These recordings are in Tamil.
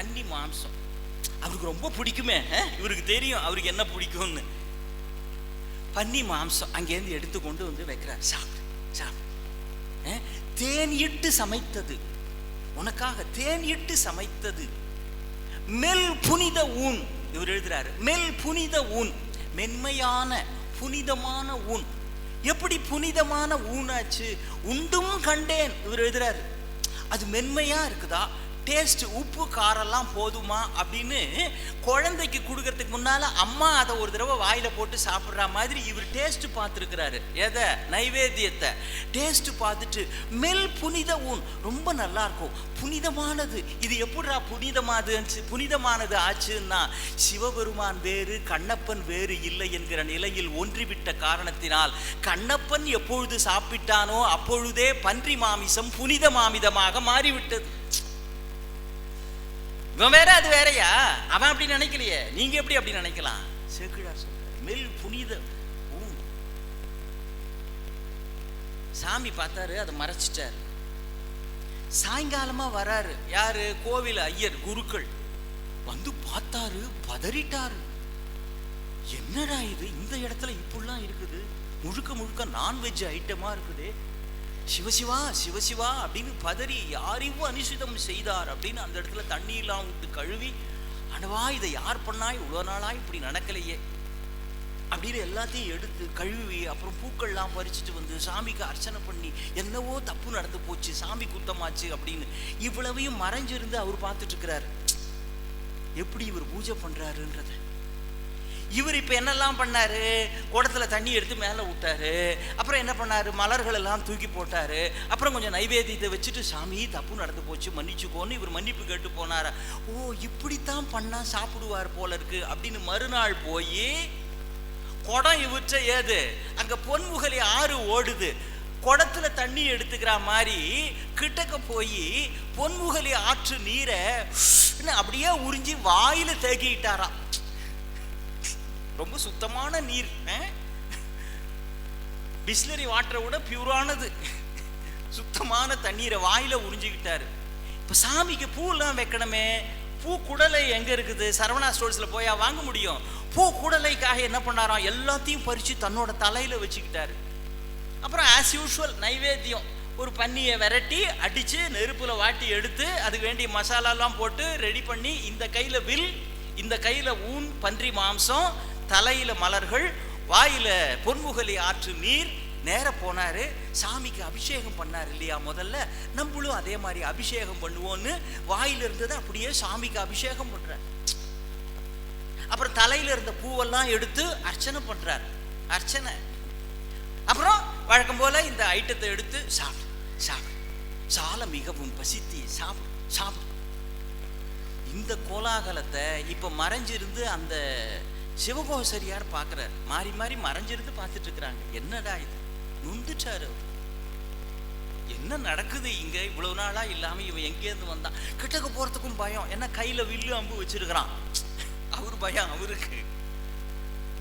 பன்னி மாம்சம். அவருக்கு ரொம்ப பிடிக்குமே இவருக்கு தெரியும் அவருக்கு என்ன பிடிக்கும்னு. பன்னி மாம்சம் அங்கேருந்து எடுத்து கொண்டு வந்து வைக்கிறார். சாப்பிடு சாப்பிடு. தேன் இட்டு சமைத்தது. உனக்காக தேன் இட்டு சமைத்தது. மெல் புனித ஊன். இவர் எழுதுறாரு மெல் புனித ஊன். மென்மையான புனிதமான ஊன். எப்படி புனிதமான ஊனாச்சு? உண்டும் கண்டேன். இவர் எழுதுறாரு அது மென்மையா இருக்குதா? டேஸ்ட் உப்பு காரெல்லாம் போதுமா அப்படின்னு குழந்தைக்கு கொடுக்கறதுக்கு முன்னால அம்மா அதை ஒரு தடவை வாயில போட்டு சாப்பிட்ற மாதிரி இவர் டேஸ்ட் பார்த்துருக்கிறாரு. எதை? நைவேத்தியத்தை. டேஸ்ட் பார்த்துட்டு மெல் புனித ஊன். ரொம்ப நல்லா இருக்கும் புனிதமானது. இது எப்படிடா புனிதமானது புனிதமானது ஆச்சுன்னா சிவபெருமான் வேறு கண்ணப்பன் வேறு இல்லை என்கிற நிலையில் ஒன்றிவிட்ட காரணத்தினால் கண்ணப்பன் எப்பொழுது சாப்பிட்டானோ அப்பொழுதே பன்றி மாமிசம் புனித மாமிதமாக மாறிவிட்டது. இவன் வேற அது வேறயா? அவன் அப்படி நினைக்கலையே. நீங்க எப்படி அப்படி நினைக்கலாம்? சேக்கிழார் மெல் புனித. சாமி பார்த்தாரு அதை மறைச்சிட்டார். சாயங்காலமா வராரு. யாரு? கோவில் ஐயர் குருக்கள். வந்து பார்த்தாரு பதறிட்டாரு. என்னடா இது? இந்த இடத்துல இப்படிலாம் இருக்குது. முழுக்க முழுக்க நான்வெஜ் ஐட்டமா இருக்குது. சிவசிவா சிவசிவா அப்படின்னு பதறி யாரையும் அனுசிதம் செய்தார் அப்படின்னு அந்த இடத்துல தண்ணியெல்லாம் விட்டு கழுவி அனுவா இதை யார் பண்ணா இவ்வளோ நாளாக இப்படி நடக்கலையே. அப்படின்னு எல்லாத்தையும் எடுத்து கழுவி அப்புறம் பூக்கள்லாம் பறிச்சுட்டு வந்து சாமிக்கு அர்ச்சனை பண்ணி என்னவோ தப்பு நடந்து போச்சு சாமி குத்தமாச்சு அப்படின்னு இவ்வளவையும் மறைஞ்சிருந்து அவர் பார்த்துட்டு இருக்கிறார். எப்படி இவர் பூஜை பண்ணுறாருன்றதை இவர் இப்போ என்னெல்லாம் பண்ணார்? குடத்துல தண்ணி எடுத்து மேலே விட்டாரு அப்புறம் என்ன பண்ணார்? மலர்கள் எல்லாம் தூக்கி போட்டார். அப்புறம் கொஞ்சம் நைவேத்தியத்தை வச்சுட்டு சாமி தப்பு நடந்து போச்சு மன்னிச்சுக்கோன்னு இவர் மன்னிப்பு கேட்டு போனார்? ஓ இப்படித்தான் பண்ணால் சாப்பிடுவார் போல இருக்கு. அப்படின்னு மறுநாள் போய் குடம் இவற்ற ஏது? அங்கே பொன்முகலி ஆறு ஓடுது. குடத்துல தண்ணி எடுத்துக்கிற மாதிரி கிட்டக்க போய் பொன்முகலி ஆற்று நீரை அப்படியே உறிஞ்சி வாயில தேக்கிட்டாராம் ரொம்ப சுத்தமான நீர் பிஸ்லரி வாட்டரை விட பியூரானது. சுத்தமான தண்ணீரை வாயில உறிஞ்சிக்கிட்டாரு. இப்ப சாமிக்கு பூலாம் வைக்கணுமே பூ குடலை எங்க இருக்குது? சரவணா ஸ்டோர்ஸ்ல போயா வாங்க முடியும். பூ குடலைக்காக என்ன பண்ணாராம்? எல்லாத்தையும் பறிச்சு தன்னோட தலையில வச்சுக்கிட்டாரு. அப்புறம் ஆஸ் யூஷுவல் நைவேத்தியம். ஒரு பன்னியை விரட்டி அடிச்சு நெருப்புல வாட்டி எடுத்து அதுக்கு வேண்டிய மசாலாலாம் போட்டு ரெடி பண்ணி இந்த கையில வில் இந்த கையில ஊன் பன்றி மாம்சம் தலையில மலர்கள் வாயில பொன்முகலி ஆற்று நீர். நேர போனாரு சாமிக்கு அபிஷேகம் பண்ணார் இல்லையா முதல்ல? நம்மளும் அதே மாதிரி அபிஷேகம் பண்ணுவோன்னு வாயில இருந்தது அப்படியே சாமிக்கு அபிஷேகம் பண்றார். அப்புறம் தலையில இருந்த பூவெல்லாம் எடுத்து அர்ச்சனை பண்றார். அர்ச்சனை. அப்புறம் வழக்கம் போல இந்த ஐட்டத்தை எடுத்து சாப்பிடு சாப்பிடு. சால மிகவும் பசித்தி சாப்பிடு சாப்பிடு. இந்த கோலாகலத்தை இப்ப மறைஞ்சிருந்து அந்த சிவகோசரியார் பார்க்கிறார். மாறி மாறி மறைஞ்சிருந்து பார்த்துட்டு இருக்கிறாங்க. என்னடா இது? நுந்துட்டாரு அவர். என்ன நடக்குது இங்க? இவ்வளவு நாளா இல்லாம இவன் எங்கேருந்து வந்தான்? கிட்டக்கு போறதுக்கும் பயம். என்ன கையில வில்லு அம்பு வச்சிருக்கிறான். அவர் பயம் அவருக்கு.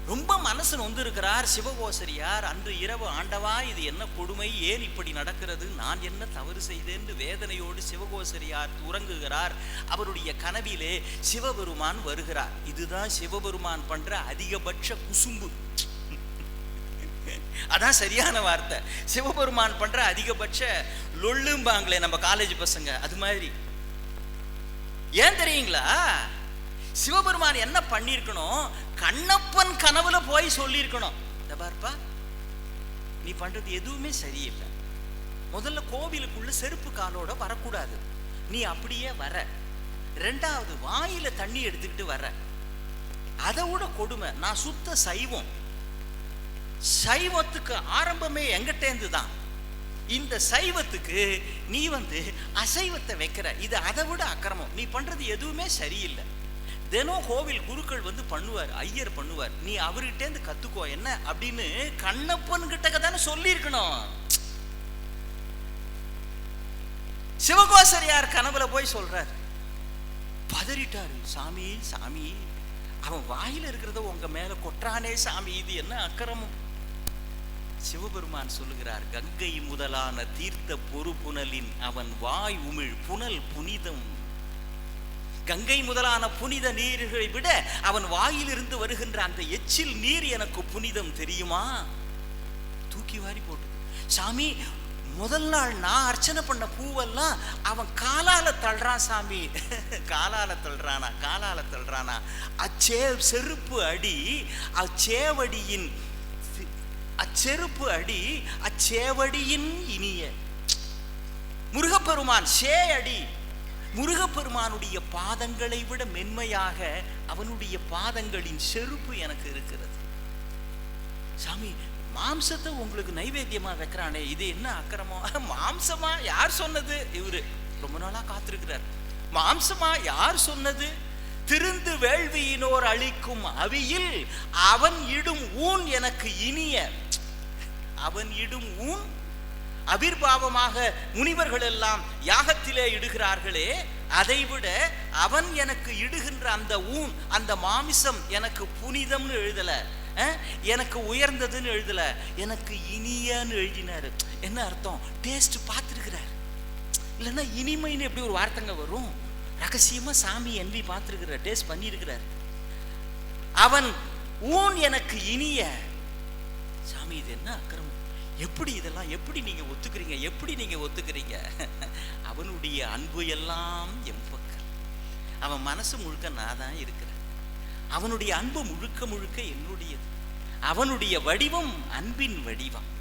ரொம்ப மனசு நொந்திருக்கிறார் சிவகோசரியார் அன்று இரவு ஆண்டவா இது என்ன கொடுமை? ஏன் இப்படி நடக்கிறது? நான் என்ன தவறு செய்தேன்? வேதனையோடு சிவகோசரியார் உறங்குகிறார். அவருடைய கனவிலே சிவபெருமான் வருகிறார். இதுதான் சிவபெருமான் பண்ற அதிகபட்ச குசும்பு. அதான் சரியான வார்த்தை. சிவபெருமான் பண்ற அதிகபட்ச லொள்ளும்பாங்களே நம்ம காலேஜ் பசங்க அது மாதிரி. ஏன் தெரியுங்களா? சிவபெருமான் என்ன பண்ணியிருக்கணும்? கண்ணப்பன் கனவுல போய் சொல்லியிருக்கணும். இந்த பார்ப்பா நீ பண்றது எதுவுமே சரியில்லை. முதல்ல கோவிலுக்குள்ள செருப்பு காலோட வரக்கூடாது. நீ அப்படியே வர. ரெண்டாவது வாயில தண்ணி எடுத்துக்கிட்டு வர. அதை விட கொடுமை. நான் சுத்த சைவம். சைவத்துக்கு ஆரம்பமே எங்கிட்டேந்து தான் இந்த சைவத்துக்கு நீ வந்து அசைவத்தை வைக்கிற. இது அதை விட அக்கிரமம். நீ பண்றது எதுவுமே சரியில்லை. தினம் கோவில் குருக்கள் வந்து பண்ணுவார் ஐயர் பண்ணுவார். நீ அவர்கிட்டேருந்து கத்துக்கோ என்ன? அப்படின்னு கண்ணப்பன் கிட்டக்க தானே சொல்லியிருக்கணும். சிவகோசரியார் கனவுல போய் சொல்றார் பதறிட்டாரு சாமி சாமி. அவன் வாயில இருக்கிறத உங்க மேல கொற்றானே சாமி. இது என்ன அக்கிரமம்? சிவபெருமான் சொல்லுகிறார் கங்கை முதலான தீர்த்த பொறுபுணலின் அவன் வாய் உமிழ் புனல் புனிதம் கங்கை முதலான புனித நீர்களை விட அவன் வாயிலிருந்து வருகின்ற அந்த எச்சில் நீர் எனக்கு புனிதம் தெரியுமா? தூக்கி வாரி போட்டு சாமி முதல் நாள் நான் அர்ச்சனை பண்ண பூவெல்லாம் அவன் காலால தள்ளுறான் சாமி. காலால தள்ளுறானா? காலால தள்ளுறானா? அச்சே செருப்பு அடி அச்சேவடியின் அச்செருப்பு அடி அச்சேவடியின் இனிய. முருகப்பெருமான் சே அடி முருகப்பெருமானுடைய பாதங்களை விட மென்மையாக அவனுடைய பாதங்களின் செருப்பு எனக்கு இருக்கிறது. சாமி மாம்சத்தை உங்களுக்கு நைவேத்தியமா வைக்கிறானே இது என்ன அக்கிரமம்? மாம்சமா யார் சொன்னது? இவரு ரொம்ப நாளா காத்திருக்கிறார். மாம்சமா யார் சொன்னது? திருந்து வேள்வியினோர் அளிக்கும் அவியில் அவன் இடும் ஊன் எனக்கு இனிய. அவன் இடும் ஊன் அபிர்பாவமாக முனிவர்கள் எல்லாம் யாகத்திலே இடுகிறார்களே அதைவிட அவன் எனக்கு இடுகின்ற அந்த ஊன் அந்த மாமிசம் எனக்கு புனிதம்னு எழுதல. எனக்கு உயர்ந்ததுன்னு எழுதல. எனக்கு இனியன்னு எழுதினாரு. என்ன அர்த்தம்? டேஸ்ட் பார்த்துருக்கிறார். இல்லைன்னா இனிமைன்னு எப்படி ஒரு வார்த்தைங்க வரும்? ரகசியமா சாமி என்பி பார்த்துருக்கிறார் டேஸ்ட் பண்ணியிருக்கிறார். அவன் ஊன் எனக்கு இனிய. சாமி இது என்ன அக்கிரமம்? எப்படி இதெல்லாம் எப்படி நீங்க ஒத்துக்கிறீங்க எப்படி நீங்க ஒத்துக்கிறீங்க? அவனுடைய அன்பு எல்லாம் என் பக்கம். அவன் மனசு முழுக்க நான் தான் இருக்கிறேன். அவனுடைய அன்பு முழுக்க முழுக்க என்னுடையது. அவனுடைய வடிவம் அன்பின் வடிவம்.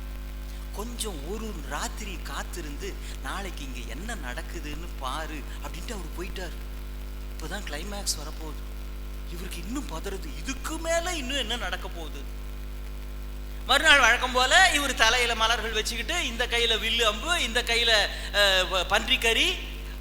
கொஞ்சம் ஒரு ராத்திரி காத்திருந்து நாளைக்கு இங்க என்ன நடக்குதுன்னு பாரு அப்படின்ட்டு அவர் போயிட்டார். இப்போதான் கிளைமேக்ஸ் வரப்போகுது. இவருக்கு இன்னும் பதறது இதுக்கு மேல இன்னும் என்ன நடக்க போகுது? மறுநாள் வழக்கம் போல இவர் தலையில மலர்கள் வச்சுக்கிட்டு இந்த கையில வில்லு அம்பு இந்த கையில பன்றிக்கறி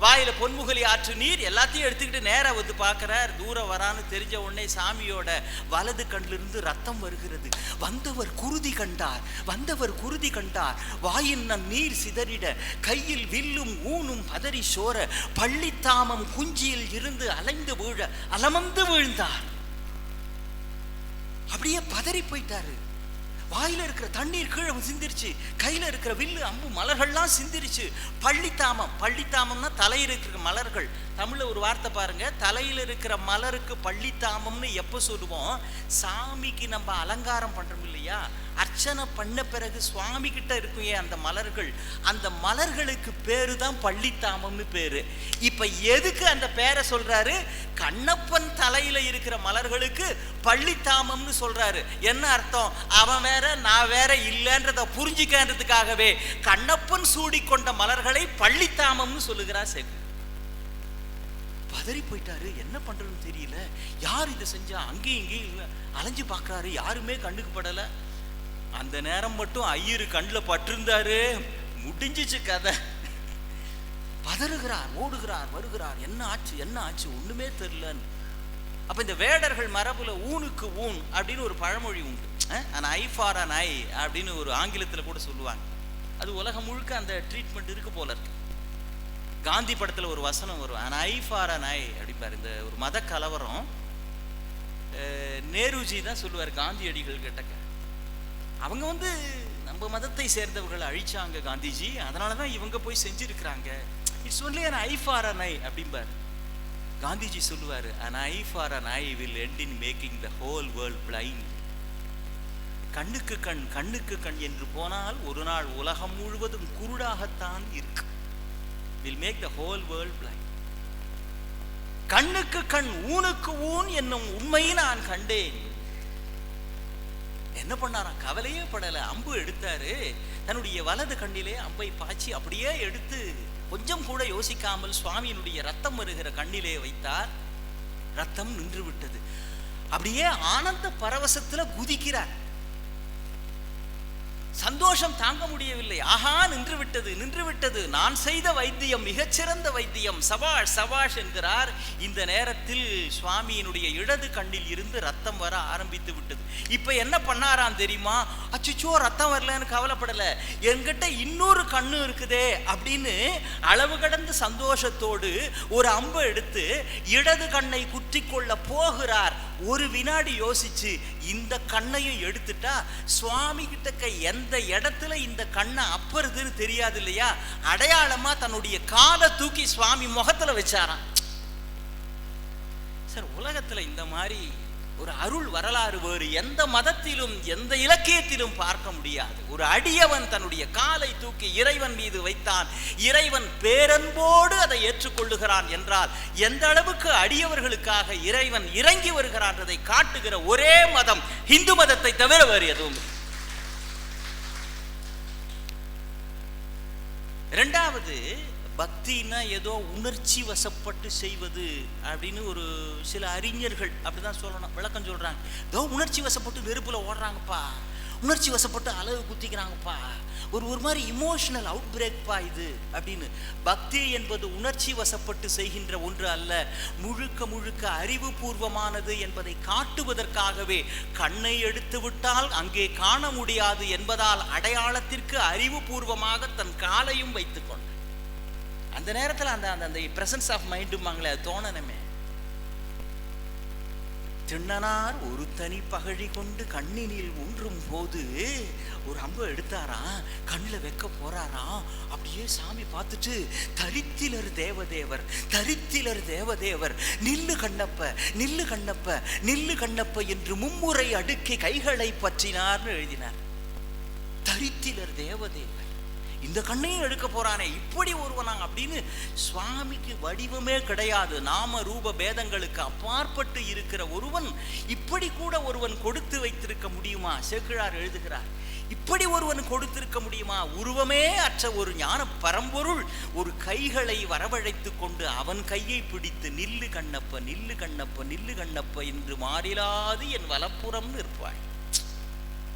வாயில பொன்முகலி ஆற்று நீர் எல்லாத்தையும் எடுத்துக்கிட்டு நேராக வந்து பார்க்குறார். தூரம் வரான்னு தெரிஞ்ச உடனே சாமியோட வலது கண்ணிலிருந்து ரத்தம் வருகிறது. வந்தவர் குருதி கண்டார் வந்தவர் குருதி கண்டார். வாயின் நீர் சிதறிட கையில் வில்லும் ஊனும் பதறி சோர பள்ளித்தாமம் குஞ்சியில் இருந்து அலைந்து வீழ அலமந்து வீழ்ந்தார். அப்படியே பதறி போயிட்டாரு. வாயில இருக்கிற தண்ணீர் கீழே சிந்திருச்சு கையில இருக்கிற வில்லு அம்பு மலர்கள்லாம் சிந்திருச்சு. பள்ளித்தாமம் பள்ளித்தாமம்னா தலையில் இருக்கிற மலர்கள். தமிழ்ல ஒரு வார்த்தை பாருங்க தலையில் இருக்கிற மலருக்கு பள்ளித்தாமம்னு எப்போ சொல்லுவோம்? சாமிக்கு நம்ம அலங்காரம் பண்றோம் இல்லையா? அர்ச்சனை பண்ண பிறகு சுவாமி கிட்ட இருக்கும் ஏன் அந்த மலர்கள். அந்த மலர்களுக்கு பேரு தான் பள்ளித்தாமம்னு பேரு. இப்ப எதுக்கு அந்த பேரை சொல்றாரு? கண்ணப்பன் தலையில இருக்கிற மலர்களுக்கு பள்ளித்தாமம்னு சொல்றாரு. என்ன அர்த்தம்? அவன் வேற நான் வேற இல்லைன்றத புரிஞ்சுக்கன்றதுக்காகவே கண்ணப்பன் சூடிக்கொண்ட மலர்களை பள்ளித்தாமம்னு சொல்லுகிறார் சேகு. பதறி போயிட்டாரு. என்ன பண்றதுன்னு தெரியல. யார் இதை செஞ்சா? அங்கேயும் இங்கேயும் இல்லை அலைஞ்சு பார்க்கறாரு. யாருமே கண்ணுக்கு படலை. அந்த நேரம் மட்டும் ஐயரு கண்ணில் பட்டிருந்தாரு. முடிஞ்சிச்சு கதை. பதறுகிறார் ஓடுகிறார் வருகிறார். என்ன ஆச்சு என்ன ஆச்சு? ஒண்ணுமே தெரியலன்னு. அப்ப இந்த வேடர்கள் மரபுல ஊனுக்கு ஊன் அப்படின்னு ஒரு பழமொழி உண்டு. And eye for an eye அப்படின்னு ஒரு ஆங்கிலத்தில் கூட சொல்லுவாங்க. அது உலகம் முழுக்க அந்த ட்ரீட்மெண்ட் இருக்கு போல இருக்கு. காந்தி படத்துல ஒரு வசனம் வரும். An eye for an eye அப்படிம்பாரு இந்த ஒரு மத கலவரம் நேருஜி தான் சொல்லுவார் காந்தியடிகள் கிட்டக்க அவங்க வந்து நம்ம மதத்தை சேர்ந்தவர்களை அழிச்சாங்க காந்திஜி. அதனால தான் இவங்க போய் செஞ்சிருக்கிறாங்க. It's only an eye for an eye அப்படிம்பாரு. காந்திஜி சொல்லுவார் an eye for an eye will end in making the whole world blind கண்ணுக்கு கண் கண்ணுக்கு கண் என்று போனால் ஒரு நாள் உலகம் முழுவதும் குருடாகத்தான் இருக்கு. Will make the whole world blind கண்ணுக்கு கண் ஊனுக்கு ஊன் என்னும் உண்மையை நான் கண்டேன். என்ன பண்ணாராம்? கவலையே படலை. அம்பு எடுத்தாரு. தன்னுடைய வலது கண்ணிலே அம்பை பாய்ச்சி அப்படியே எடுத்து கொஞ்சம் கூட யோசிக்காமல் சுவாமியினுடைய ரத்தம் வருகிற கண்ணிலே வைத்தார். ரத்தம் நின்று விட்டது. அப்படியே ஆனந்த பரவசத்துல குதிக்கிறார். சந்தோஷம் தாங்க முடியவில்லை. ஆஹா நின்று விட்டது நின்று விட்டது நான் செய்த வைத்தியம் மிகச்சிறந்த வைத்தியம். சபாஷ் சபாஷ் என்கிறார். இந்த நேரத்தில் சுவாமியினுடைய இடது கண்ணில் இருந்து ரத்தம் வர ஆரம்பித்து விட்டது. இப்போ என்ன பண்ணாராம் தெரியுமா? அச்சுச்சோ ரத்தம் வரலன்னு கவலைப்படலை. என்கிட்ட இன்னொரு கண்ணு இருக்குதே அப்படின்னு அளவு கடந்த சந்தோஷத்தோடு ஒரு அம்பு எடுத்து இடது கண்ணை குத்தி போகிறார். ஒரு வினாடி யோசிச்சு இந்த கண்ணையும் எடுத்துட்டா சுவாமி கிட்டக்க எந்த இடத்துல இந்த கண்ணை அப்பறுதுன்னு தெரியாது இல்லையா அடையாளமா தன்னுடைய காலை தூக்கி சுவாமி முகத்துல வச்சாராம். சார் உலகத்துல இந்த மாதிரி ஒரு அருள் வரலாறு வேறு எந்த மதத்திலும் எந்த இலக்கியத்திலும் பார்க்க முடியாது. ஒரு அடியவன் தன்னுடைய காலை தூக்கி இறைவன் மீது வைத்தான். இறைவன் பேரன்போடு அதை ஏற்றுக்கொள்ளுகிறான் என்றால் எந்த அளவுக்கு அடியவர்களுக்காக இறைவன் இறங்கி வருகிறான்றதை காட்டுகிற ஒரே மதம் இந்து மதத்தை தவிர வேறு எதுவும் இரண்டாவது பக்தினா பக்தின்னா ஏதோ உணர்ச்சி வசப்பட்டு செய்வது அப்படின்னு ஒரு சில அறிஞர்கள் அப்படிதான் சொல்லணும் விளக்கம் சொல்றாங்க. ஏதோ உணர்ச்சி வசப்பட்டு நெருப்புல ஓடுறாங்கப்பா. உணர்ச்சி வசப்பட்டு அளவு குத்திக்கிறாங்கப்பா. ஒரு ஒரு மாதிரி இமோஷனல் அவுட் பிரேக்ப்பா இது அப்படின்னு. பக்தி என்பது உணர்ச்சி வசப்பட்டு செய்கின்ற ஒன்று அல்ல. முழுக்க முழுக்க அறிவுபூர்வமானது என்பதை காட்டுவதற்காகவே கண்ணை எடுத்து விட்டால் அங்கே காண முடியாது என்பதால் அடையாளத்திற்கு அறிவுபூர்வமாக தன் காலையும் வைத்துக்கொண்டார் அந்த நேரத்தில் அந்த அந்த அந்த பிரசன்ஸ் ஆஃப் மைண்டுமாங்களே அது தோணணுமே. திண்ணனார் ஒரு தனி பகழி கொண்டு கண்ணினில் ஊன்றும் போது ஒரு அம்பு எடுத்தாராம் கண்ணில் வைக்க போறாராம் அப்படியே சாமி பார்த்துட்டு தரித்திலர் தேவதேவர் தரித்திலர் தேவதேவர் நில்லு கண்ணப்ப நில்லு கண்ணப்ப நில்லு கண்ணப்ப என்று மும்முறை அடுக்கி கைகளை பற்றினார்னு எழுதினார். தரித்திலர் தேவதேவர். இந்த கண்ணையும் எடுக்க போறானே இப்படி ஒருவனாங்க அப்படின்னு சுவாமிக்கு வடிவமே கிடையாது. நாம ரூப பேதங்களுக்கு அப்பாற்பட்டு இருக்கிற ஒருவன் இப்படி கூட ஒருவன் கொடுத்து வைத்திருக்க முடியுமா? சேக்கிழார் எழுதுகிறார் இப்படி ஒருவன் கொடுத்திருக்க முடியுமா? உருவமே அற்ற ஒரு ஞான பரம்பொருள் ஒரு கைகளை வரவழைத்து கொண்டு அவன் கையை பிடித்து நில்லு கண்ணப்ப நில்லு கண்ணப்ப நில்லு கண்ணப்ப என்று மாறிலாது என் வலப்புறம் நிற்பாய்